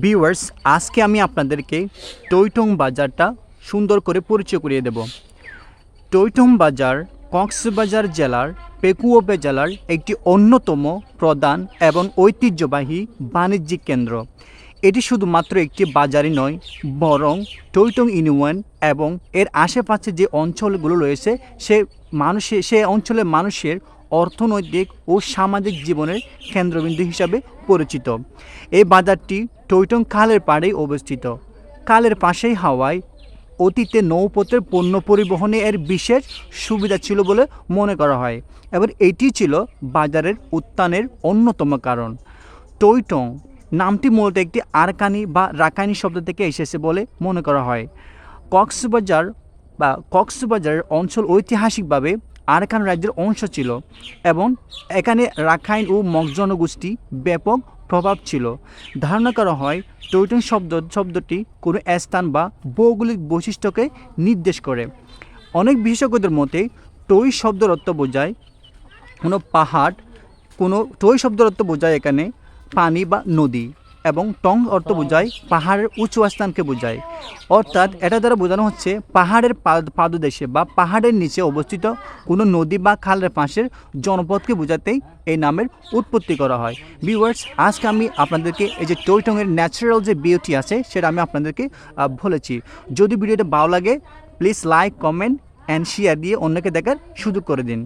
Viewers আজকে আমি আপনাদেরকে টৈটং বাজারটা সুন্দর করে পরিচয় করিয়ে দেব। টৈটং বাজার, কক্সবাজার জেলার পেকুয়া উপজেলার একটি অন্যতম প্রধান এবং ঐতিহ্যবাহী বাণিজ্যিক কেন্দ্র। এটি শুধুমাত্র একটি বাজারই নয়, বরং টৈটং ইউনিয়ন এবং এর আশেপাশে যে অঞ্চলগুলো রয়েছে, সে মানুষের সে অঞ্চলের মানুষের অর্থনৈতিক ও সামাজিক জীবনের কেন্দ্রবিন্দু হিসাবে পরিচিত। এই বাজারটি টৈটং খালের পাড়েই অবস্থিত। খালের পাশেই হাওয়ায় অতীতে নৌপথের পণ্য পরিবহনে এর বিশেষ সুবিধা ছিল বলে মনে করা হয় এবার এটি ছিল বাজারের উত্থানের অন্যতম কারণ। টৈটং নামটি মূলত একটি আরকানি বা রাকানি শব্দ থেকে এসেছে বলে মনে করা হয়। কক্সবাজার বা কক্সবাজারের অঞ্চল ঐতিহাসিকভাবে আরাকান রাজ্যের অংশ ছিল এবং এখানে রাখাইন ও মগ জনগোষ্ঠী ব্যাপক প্রভাব ছিল। ধারণা করা হয় টৈটন শব্দ, শব্দটি কোনো স্থান বা ভৌগোলিক বৈশিষ্ট্যকে নির্দেশ করে। অনেক বিশেষজ্ঞদের মতে, টই শব্দের অর্থ বোঝায় কোনো পাহাড়, কোনো টই শব্দের অর্থ বোঝায় এখানে পানি বা নদী। এবং টং অর্থ বোঝায় পাহাড়ের উঁচু স্থানকে বোঝায়। অর্থাৎ এটা দ্বারা বোঝানো হচ্ছে পাহাড়ের পাদ- পাদদেশে বা পাহাড়ের নিচে অবস্থিত কোনো নদী বা খালের পাশের জনপদকে বোঝাতেই এই নামের উৎপত্তি করা হয়। ভিউয়ার্স আজকে আমি আপনাদেরকে এই যে টইটংয়ের ন্যাচারাল যে বিউটি আছে, সেটা আমি আপনাদেরকে বলেছি। যদি ভিডিওটা ভালো লাগে please like comment and share দিয়ে অন্যকে দেখার সুযোগ করে দিন।